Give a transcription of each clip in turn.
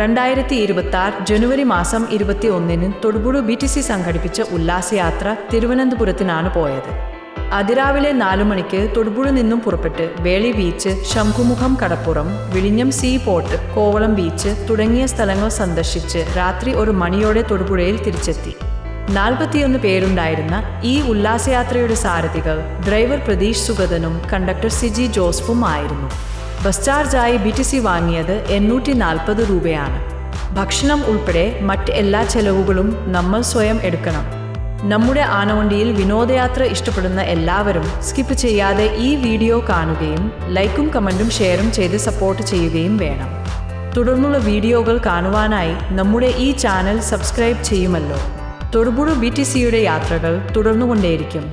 രണ്ടായിരത്തി ഇരുപത്തി ആറ് ജനുവരി മാസം ഇരുപത്തി ഒന്നിന് തൊടുപുഴ ബി ടി സി സംഘടിപ്പിച്ച ഉല്ലാസയാത്ര തിരുവനന്തപുരത്തിനാണ് പോയത്. അതിരാവിലെ നാലു മണിക്ക് തൊടുപുഴ നിന്നും പുറപ്പെട്ട് വേളി ബീച്ച് ശംഖുമുഖം കടപ്പുറം വിഴിഞ്ഞം സീ പോർട്ട് കോവളം ബീച്ച് തുടങ്ങിയ സ്ഥലങ്ങൾ സന്ദർശിച്ച് രാത്രി ഒരു മണിയോടെ തൊടുപുഴയിൽ തിരിച്ചെത്തി. നാൽപ്പത്തിയൊന്ന് പേരുണ്ടായിരുന്ന ഈ ഉല്ലാസയാത്രയുടെ സാരഥികൾ ഡ്രൈവർ പ്രതീഷ് സുഗതനും കണ്ടക്ടർ സിജി ജോസഫും ആയിരുന്നു. ബസ് ചാർജായി ബി ടി സി വാങ്ങിയത് എണ്ണൂറ്റി നാൽപ്പത് രൂപയാണ്. ഭക്ഷണം ഉൾപ്പെടെ മറ്റ് എല്ലാ ചെലവുകളും നമ്മൾ സ്വയം എടുക്കണം. നമ്മുടെ ആനവണ്ടിയിൽ വിനോദയാത്ര ഇഷ്ടപ്പെടുന്ന എല്ലാവരും സ്കിപ്പ് ചെയ്യാതെ ഈ വീഡിയോ കാണുകയും ലൈക്കും കമന്റും ഷെയറും ചെയ്ത് സപ്പോർട്ട് ചെയ്യുകയും വേണം. തുടർന്നുള്ള വീഡിയോകൾ കാണുവാനായി നമ്മുടെ ഈ ചാനൽ സബ്സ്ക്രൈബ് ചെയ്യുമല്ലോ. തൊടുപുഴ ബി ടി സിയുടെ യാത്രകൾ തുടർന്നുകൊണ്ടേയിരിക്കും.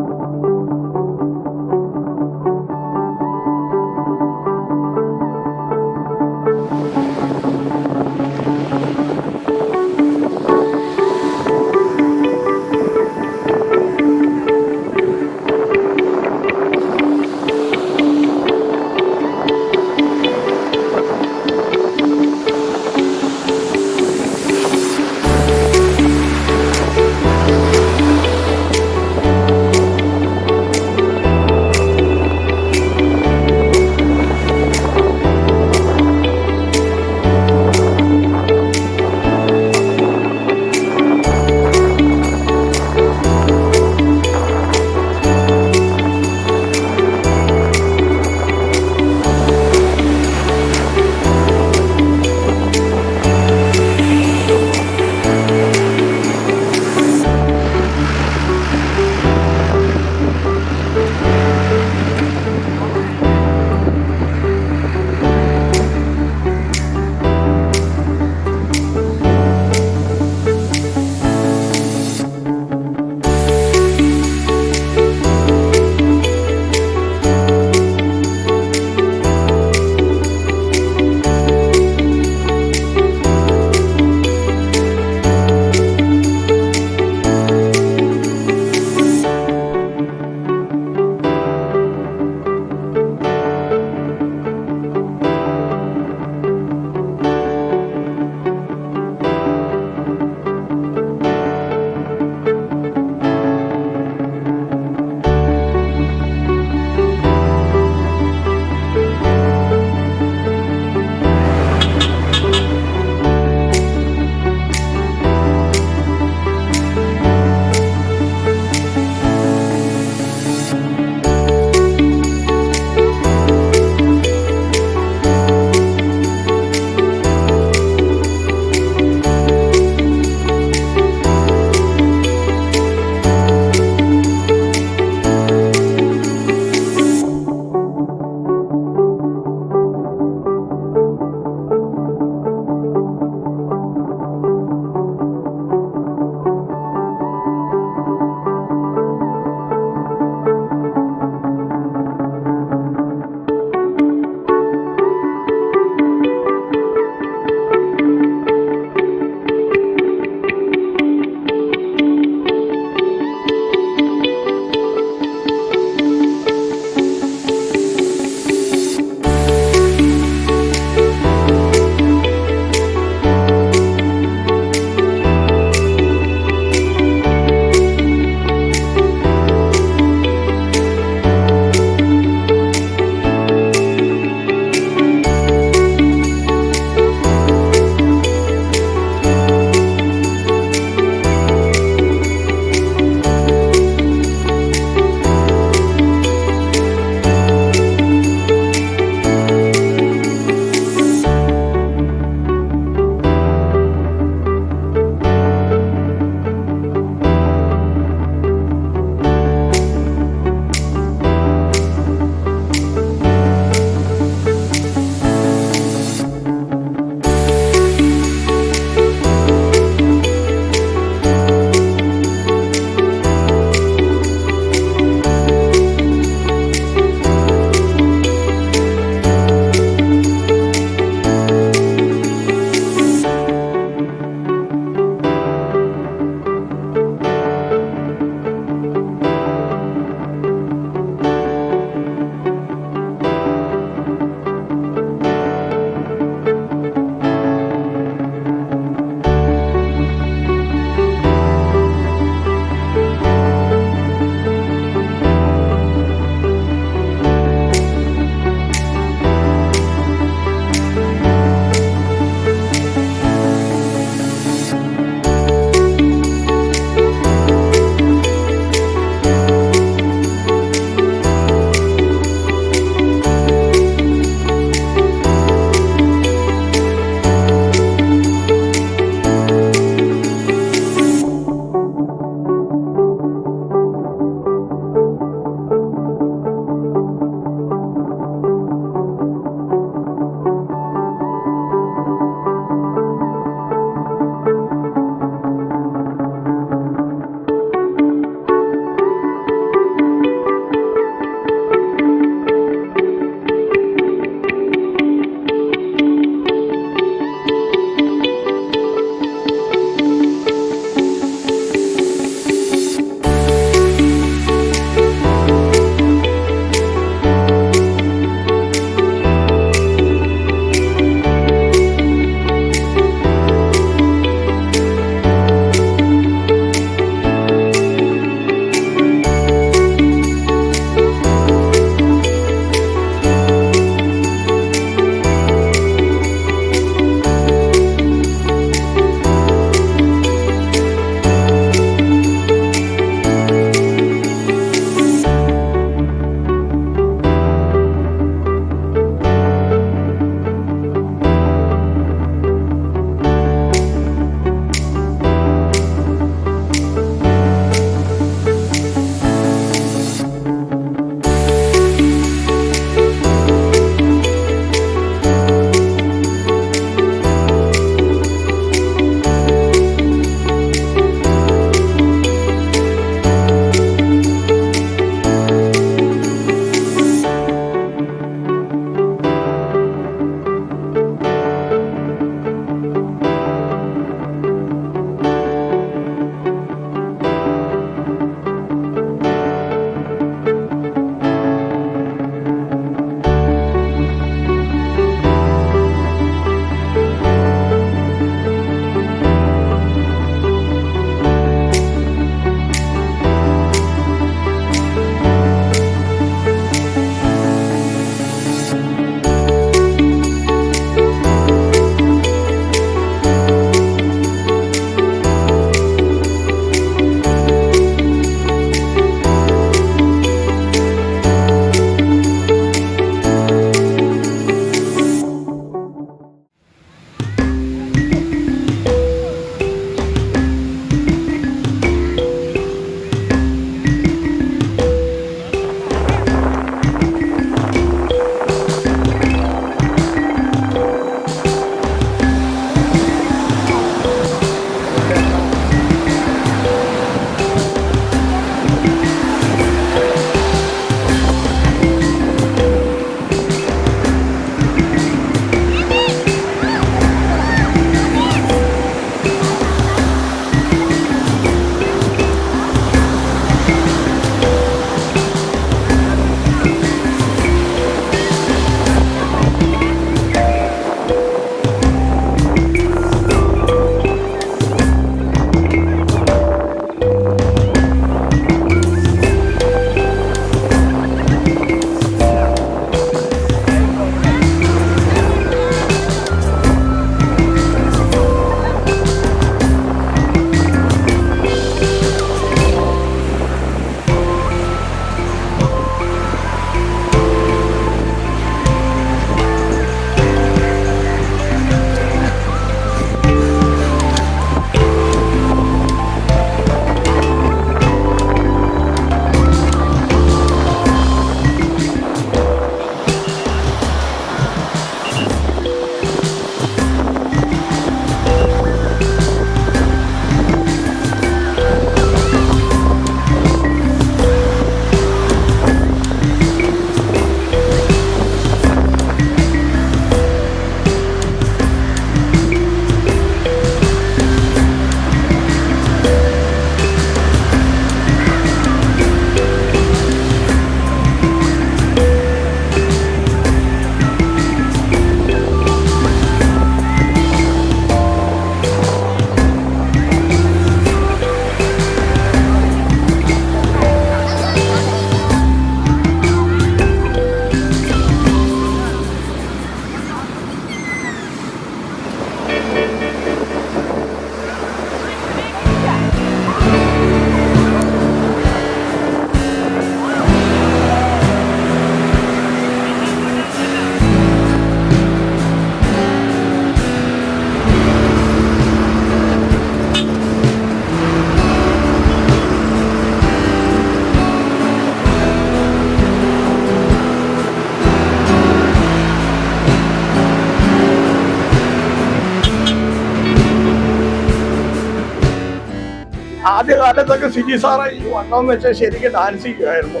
ആദ്യ കാലത്തൊക്കെ സിജി സാറെ ഈ വണ്ണം വെച്ച് ശരിക്കും ഡാൻസ് ചെയ്യുമായിരുന്നു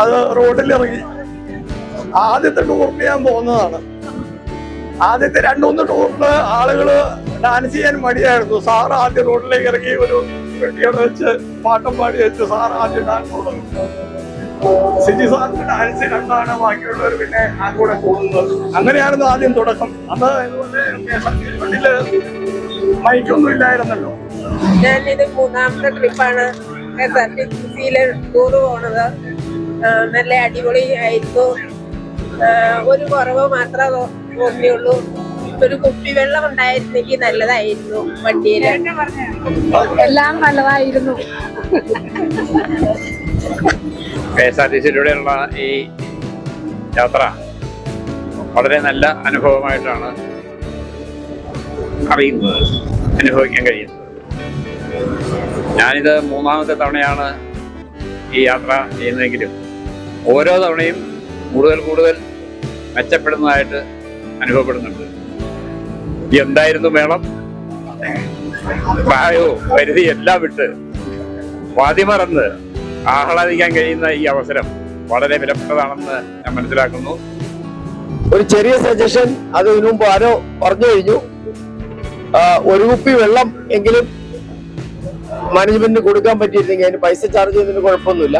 അത് റോഡിലിറങ്ങി. ആദ്യത്തെ ടൂറിന് ഞാൻ പോകുന്നതാണ്. ആദ്യത്തെ രണ്ടുമൂന്ന് ടൂറിന് ആളുകൾ ഡാൻസ് ചെയ്യാൻ മടിയായിരുന്നു. സാർ ആദ്യം റോഡിലേക്ക് ഇറങ്ങി ഒരു പെട്ടിയോടെ വെച്ച് പാട്ടം പാടി വെച്ച് സാർ ആദ്യം ഡാൻസ് സിജി സാറിന്റെ ഡാൻസ് കണ്ടാണ് ബാക്കിയുള്ളവർ പിന്നെ ആ കൂടെ കൂടുന്നത്. അങ്ങനെയായിരുന്നു ആദ്യം തുടക്കം. ഇതുപോലെ വീട്ടിൽ മൈക്കൊന്നും ഇല്ലായിരുന്നല്ലോ. ഞാനിത് മൂന്നാമത്തെ ട്രിപ്പാണ്. എസ് ആർ ടി സിയിലെ ടൂർ പോണത് നല്ല അടിപൊളി ആയിരുന്നു. ഒരു കുറവ് മാത്രമേ തോന്നിയുള്ളൂ. ഒരു കുപ്പി വെള്ളം ഉണ്ടായിരുന്നെങ്കിൽ നല്ലതായിരുന്നു വണ്ടിയിൽ. എല്ലാം നല്ലതായിരുന്നു. കെ എസ് ആർ ടി സിയിലൂടെയുള്ള ഈ യാത്ര വളരെ നല്ല അനുഭവമായിട്ടാണ് അറിയുന്നത്. അനുഭവിക്കാൻ കഴിയുന്നത്. ഞാനിത് മൂന്നാമത്തെ തവണയാണ് ഈ യാത്ര ചെയ്യുന്നതെങ്കിലും ഓരോ തവണയും കൂടുതൽ കൂടുതൽ മെച്ചപ്പെടുന്നതായിട്ട് അനുഭവപ്പെടുന്നുണ്ട്. എന്തായിരുന്നു മേളം? പ്രായവും പരിധി എല്ലാം വിട്ട് വാദ്യമറന്ന് ആഹ്ലാദിക്കാൻ കഴിയുന്ന ഈ അവസരം വളരെ വിലപ്പെട്ടതാണെന്ന് ഞാൻ മനസ്സിലാക്കുന്നു. ഒരു ചെറിയ സജഷൻ അത് ഇതിനു മുമ്പ് ആരോ പറഞ്ഞു കഴിഞ്ഞു. ഒരു കുപ്പി വെള്ളം എങ്കിലും മാനേജ്മെന്റിന് കൊടുക്കാൻ പറ്റിയിരുന്നെങ്കിൽ അതിന് പൈസ ചാർജ് ചെയ്യുന്നതിന് കുഴപ്പമൊന്നുമില്ല.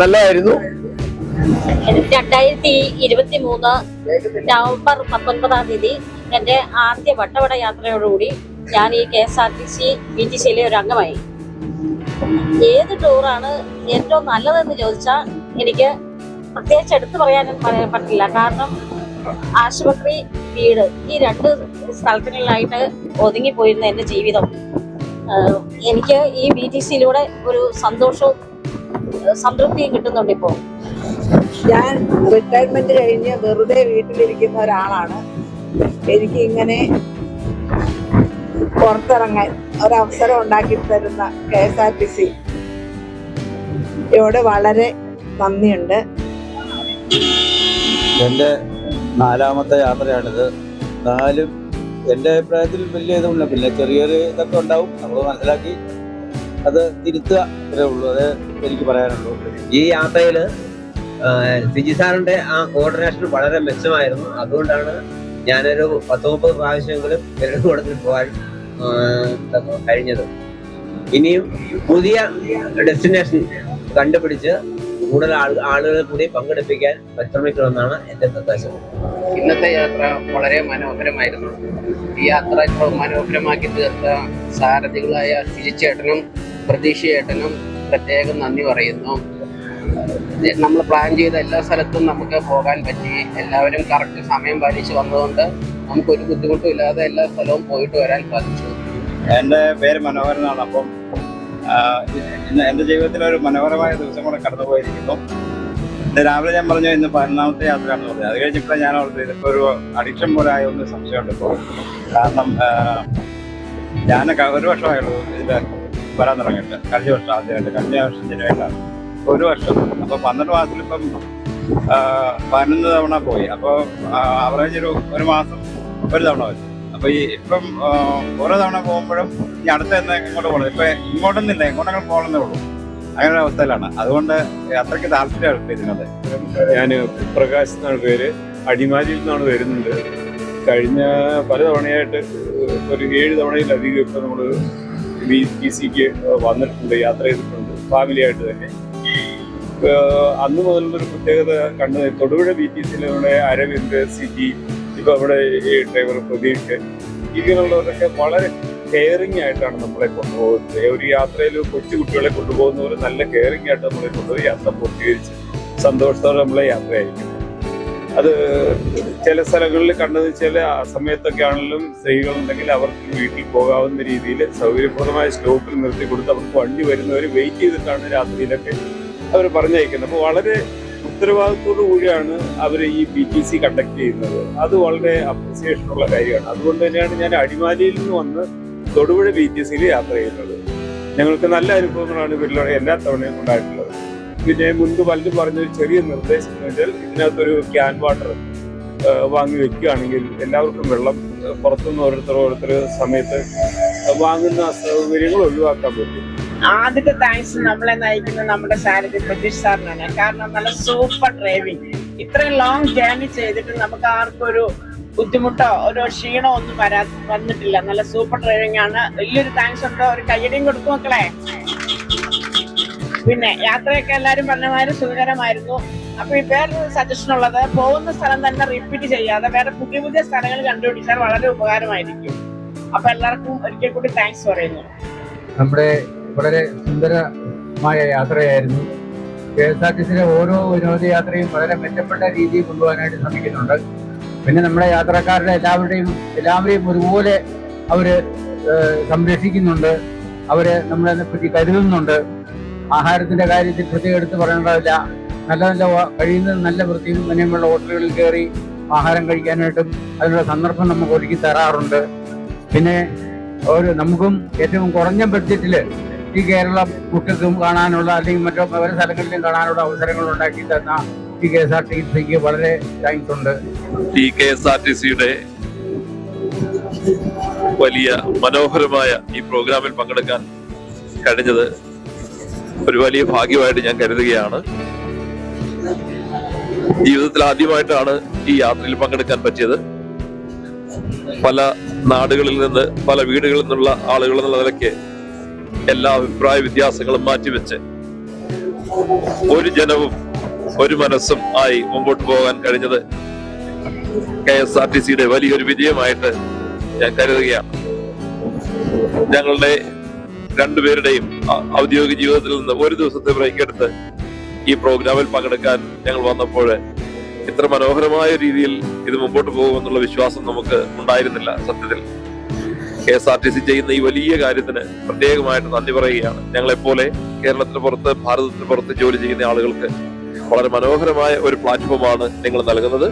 നല്ലതായിരുന്നു. രണ്ടായിരത്തി ഇരുപത്തി മൂന്ന് നവംബർ പത്തൊൻപതാം തീയതി എന്റെ ആദ്യ വട്ടവട യാത്രയോടുകൂടി ഞാൻ ഈ K S R T C B T സിയിലെ ഒരു അംഗമായി. ഏത് ടൂറാണ് ഏറ്റവും നല്ലതെന്ന് ചോദിച്ചാൽ എനിക്ക് പ്രത്യേകിച്ച് എടുത്തു പറയാനും പറയാൻ പറ്റില്ല. കാരണം ആശുപത്രി വീട് ഈ രണ്ട് സ്ഥലങ്ങളിലായിട്ട് ഒതുങ്ങിപ്പോയിരുന്ന എന്റെ ജീവിതം. എനിക്ക് ഈ ബി ടി സിയിലൂടെ ഒരു സന്തോഷവും സംതൃപ്തിയും കിട്ടുന്നുണ്ട് ഇപ്പോൾ ഞാൻ റിട്ടയർമെന്റ് കഴിഞ്ഞ് വെറുതെ വീട്ടിലിരിക്കുന്ന ഒരാളാണ്. എനിക്ക് ഇങ്ങനെ പുറത്തിറങ്ങാൻ ഒരവസരം ഉണ്ടാക്കി തരുന്ന K S R T C യോട് വളരെ നന്ദിയുണ്ട്. എന്റെ നാലാമത്തെ യാത്രയാണിത്. നാലും എന്റെ അഭിപ്രായത്തിൽ വലിയ ഇതൊന്നുമില്ല പിന്നെ ചെറിയൊരു ഇതൊക്കെ ഉണ്ടാവും. നമ്മൾ മനസ്സിലാക്കി അത് തിരുത്തുക അത്രേ ഉള്ളൂ. അത് എനിക്ക് പറയാനുള്ളൂ. ഈ യാത്രയിൽ സിജി സാറിന്റെ ആ കോർഡിനേഷൻ വളരെ മെച്ചമായിരുന്നു. അതുകൊണ്ടാണ് ഞാനൊരു പത്ത് മുപ്പത് പ്രാവശ്യമെങ്കിലും കൂടത്തിൽ പോകാൻ കഴിഞ്ഞത്. ഇനിയും പുതിയ ഡെസ്റ്റിനേഷൻ കണ്ടുപിടിച്ച് കൂടുതൽ ആളുകളെ കൂടി പങ്കെടുപ്പിക്കാൻ പരിശ്രമിക്കണമെന്നാണ് എന്റെ നിർദ്ദേശം ഇന്നത്തെ യാത്ര വളരെ മനോഹരമായിരുന്നു. ഈ യാത്ര ഇപ്പോൾ മനോഹരമാക്കി തീർത്ത സാരഥികളായ തിരിച്ചേട്ടനും പ്രതീക്ഷയേട്ടനും പ്രത്യേകം നന്ദി പറയുന്നു. നമ്മൾ പ്ലാൻ ചെയ്ത എല്ലാ സ്ഥലത്തും നമുക്ക് പോകാൻ പറ്റി. എല്ലാവരും കറക്റ്റ് സമയം പാലിച്ച് വന്നതുകൊണ്ട് നമുക്കൊരു ബുദ്ധിമുട്ടും ഇല്ലാതെ എല്ലാ സ്ഥലവും പോയിട്ട് വരാൻ സാധിച്ചു. എന്റെ പേര് മനോഹരനാണ്. അപ്പം ഇന്ന് എന്റെ ജീവിതത്തിൽ ഒരു മനോഹരമായ ദിവസം കൂടെ കടന്നുപോയിരിക്കുന്നു. ഇന്ന് രാവിലെ ഞാൻ പറഞ്ഞു ഇന്ന് പതിനൊന്നാമത്തെ യാത്രയാണെന്ന് പറഞ്ഞു. അത് കഴിഞ്ഞപ്പോൾ ഞാൻ അവിടെ ഇതിപ്പോൾ ഒരു അഡിക്ഷൻ പോലെ ആയ ഒന്ന് സംശയമുണ്ട് ഇപ്പോൾ. കാരണം ഞാനൊക്കെ ഒരു വർഷമായുള്ളൂ ഇതിൽ വരാൻ തുടങ്ങിയിട്ട്. കഴിഞ്ഞ വർഷം ആദ്യമായിട്ട് കഴിഞ്ഞ വർഷം ജനുവരിയിലാണ്. ഒരു വർഷം. അപ്പോൾ പന്ത്രണ്ട് മാസത്തിലിപ്പം പതിനൊന്ന് തവണ പോയി. അപ്പോൾ ആവറേജ് ഒരു ഒരു മാസം ഒരു തവണ വെച്ചു അപ്പൊ ഈ ഇപ്പം ഓരോ തവണ പോകുമ്പോഴും ഈ അടുത്ത എന്താ ഇങ്ങോട്ട് പോകണം ഇപ്പൊ ഇങ്ങോട്ടൊന്നില്ല ഇങ്ങോട്ടൊക്കെ പോകണമെന്നേ ഉള്ളൂ. അങ്ങനെ അവസ്ഥയിലാണ്. അതുകൊണ്ട് അത്രയ്ക്ക് താല്പര്യമാണ് ഇതിനത് ഞാൻ പ്രകാശ് എന്നാണ് പേര്. അടിമാലിയിൽ നിന്നാണ് വരുന്നത്. കഴിഞ്ഞ പല തവണയായിട്ട് ഒരു ഏഴ് തവണയിലധികം ഇപ്പൊ നമ്മൾ ബി ടി സിക്ക് വന്നിട്ടുണ്ട് യാത്ര ചെയ്തിട്ടുണ്ട് ഫാമിലി ആയിട്ട് തന്നെ അന്ന് മുതലുള്ളൊരു പ്രത്യേകത കണ്ടത് തൊടുപുഴ ബി ടി സിയിലൂടെ അരവിന്ദ് സിറ്റി ഇപ്പൊ അവിടെ ഈ ഡ്രൈവർ പ്രതീഷ് ഇങ്ങനെയുള്ളവരൊക്കെ വളരെ കെയറിങ് ആയിട്ടാണ് നമ്മളെ കൊണ്ടുപോകുന്നത്. ഒരു യാത്രയിൽ കൊച്ചു കുട്ടികളെ കൊണ്ടുപോകുന്ന പോലെ നല്ല കെയറിങ് ആയിട്ട് നമ്മളെ കൊണ്ടുപോയി യാത്ര പൂർത്തീകരിച്ച് സന്തോഷത്തോടെ നമ്മളെ യാത്രയായിരിക്കും. അത് ചില സ്ഥലങ്ങളിൽ കണ്ടത് ചില സമയത്തൊക്കെ ആണെങ്കിലും സ്ത്രീകളുണ്ടെങ്കിൽ അവർക്ക് വീട്ടിൽ പോകാവുന്ന രീതിയിൽ സൗകര്യപ്രദമായ സ്റ്റോപ്പിൽ നിർത്തി കൊടുത്ത് അവർക്ക് വണ്ടി വരുന്നവർ വെയിറ്റ് ചെയ്തിട്ടാണ് രാത്രിയിലൊക്കെ അവർ പറഞ്ഞയക്കുന്നത്. അപ്പോൾ വളരെ ഉത്തരവാദിത്തോടു കൂടിയാണ് അവർ ഈ പി ടി സി കണ്ടക്ട് ചെയ്യുന്നത്. അത് വളരെ അപ്രിസിയേഷൻ ഉള്ള കാര്യമാണ്. അതുകൊണ്ട് തന്നെയാണ് ഞാൻ അടിമാലിയിൽ നിന്ന് വന്ന് തൊടുപുഴ ബി ടി സിയിൽ യാത്ര ചെയ്യുന്നത്. ഞങ്ങൾക്ക് നല്ല അനുഭവങ്ങളാണ് ഇവരിലൂടെ എല്ലാ തവണയും ഉണ്ടായിട്ടുള്ളത്. പിന്നെ മുൻപ് പലരും പറഞ്ഞൊരു ചെറിയ നിർദ്ദേശം എന്ന് വെച്ചാൽ ഇതിനകത്തൊരു ക്യാൻ വാട്ടർ വാങ്ങി വെക്കുകയാണെങ്കിൽ എല്ലാവർക്കും വെള്ളം പുറത്തുനിന്ന് ഓരോരുത്തർ ഓരോരുത്തർ സമയത്ത് വാങ്ങുന്ന സൗകര്യങ്ങൾ ഒഴിവാക്കാൻ പറ്റും. ആദ്യത്തെ താങ്ക്സ് നമ്മളെ നയിക്കുന്ന നമ്മുടെ സാരഥി പ്രതീഷ് സാറിനാണ്. കാരണം നല്ല സൂപ്പർ ഡ്രൈവിംഗ് ഇത്രയും ലോങ് ജേർണി ചെയ്തിട്ട് നമുക്ക് ആർക്കൊരു ബുദ്ധിമുട്ടോ ഒരു ക്ഷീണോ ഒന്നും വരാ വന്നിട്ടില്ല. നല്ല സൂപ്പർ ഡ്രൈവിംഗ് ആണ്. വലിയൊരു താങ്ക്സ് ഉണ്ടോ? ഒരു കയ്യടിയും കൊടുക്കും മക്കളെ. പിന്നെ യാത്രയൊക്കെ എല്ലാവരും പറഞ്ഞമാതിരി സുഖകരമായിരുന്നു. അപ്പൊ വേറൊരു സജഷൻ ഉള്ളത് പോകുന്ന സ്ഥലം തന്നെ റിപ്പീറ്റ് ചെയ്യാതെ വേറെ പുതിയ പുതിയ സ്ഥലങ്ങൾ കണ്ടുപിടിച്ചാൽ വളരെ ഉപകാരമായിരിക്കും. അപ്പൊ എല്ലാവർക്കും ഒരിക്കൽ കൂടി താങ്ക്സ് പറയുന്നു. നമ്മുടെ വളരെ സുന്ദരമായ യാത്രയായിരുന്നു. കെ എസ് ആർ ടി സിയിലെ ഓരോ വിനോദയാത്രയും വളരെ മെച്ചപ്പെട്ട രീതിയിൽ കൊണ്ടുപോകാനായിട്ട് ശ്രമിക്കുന്നുണ്ട്. പിന്നെ നമ്മുടെ യാത്രക്കാരുടെ എല്ലാവരുടെയും എല്ലാവരെയും ഒരുപോലെ ഏഹ്, സംരക്ഷിക്കുന്നുണ്ട്. അവർ നമ്മളെ പറ്റി കരുതുന്നുണ്ട്. ആഹാരത്തിന്റെ കാര്യത്തിൽ പ്രത്യേകം എടുത്ത് പറയേണ്ടതില്ല. നല്ല നല്ല കഴിയുന്ന കഴിയുന്നത് നല്ല വൃത്തിയും തന്നെയുമുള്ള ഹോട്ടലുകളിൽ കയറി ആഹാരം കഴിക്കാനായിട്ടും അതിനുള്ള സന്ദർഭം നമുക്ക് ഒരുക്കി തരാറുണ്ട്. പിന്നെ ഒരു നമുക്കും ഏറ്റവും കുറഞ്ഞ ബഡ്ജറ്റിൽ ഈ കേരള കുട്ടികൾക്കും കാണാനുള്ള അല്ലെങ്കിൽ മറ്റു പല സ്ഥലങ്ങളിലും കാണാനുള്ള അവസരങ്ങൾ ഉണ്ടാക്കി തന്ന ഈ കെ എസ് ആർ ടി സിക്ക് വളരെ താങ്ക്സ് ഉണ്ട്. ഈ കെ എസ് ആർ ടി സിയുടെ വലിയ മനോഹരമായ ഈ പ്രോഗ്രാമിൽ പങ്കെടുക്കാൻ കഴിഞ്ഞത് ഒരു വലിയ ഭാഗ്യമായിട്ട് ഞാൻ കരുതുകയാണ്. ജീവിതത്തിൽ ആദ്യമായിട്ടാണ് ഈ യാത്രയിൽ പങ്കെടുക്കാൻ പറ്റിയത്. പല നാടുകളിൽ നിന്ന് പല വീടുകളിൽ നിന്നുള്ള ആളുകൾ എന്നുള്ള നിലയ്ക്ക് എല്ലാ അഭിപ്രായ വ്യത്യാസങ്ങളും മാറ്റിവെച്ച് ഒരു ജനവും ഒരു മനസ്സും ആയി മുമ്പോട്ട് പോകാൻ കഴിഞ്ഞത് കെ എസ് ആർ ടി സിയുടെ വലിയൊരു വിജയമായിട്ട് ഞാൻ കരുതുകയാണ്. ഞങ്ങളുടെ രണ്ടുപേരുടെയും ഔദ്യോഗിക ജീവിതത്തിൽ നിന്ന് ഒരു ദിവസത്തെ ബ്രേക്ക് എടുത്ത് ഈ പ്രോഗ്രാമിൽ പങ്കെടുക്കാൻ ഞങ്ങൾ വന്നപ്പോൾ ഇത്ര മനോഹരമായ രീതിയിൽ ഇത് മുമ്പോട്ട് പോകുമെന്നുള്ള വിശ്വാസം നമുക്ക് ഉണ്ടായിരുന്നില്ല സത്യത്തിൽ. K S R T C ചെയ്യുന്ന ഈ വലിയ കാര്യത്തിന് പ്രത്യേകമായിട്ട് നന്ദി പറയുകയാണ്. ഞങ്ങളെപ്പോലെ കേരളത്തിന് പുറത്ത് ഭാരതത്തിന് പുറത്ത് ജോലി ചെയ്യുന്ന ആളുകൾക്ക് വളരെ മനോഹരമായ ഒരു പ്ലാറ്റ്ഫോമാണ് നിങ്ങൾ നൽകുന്നത്.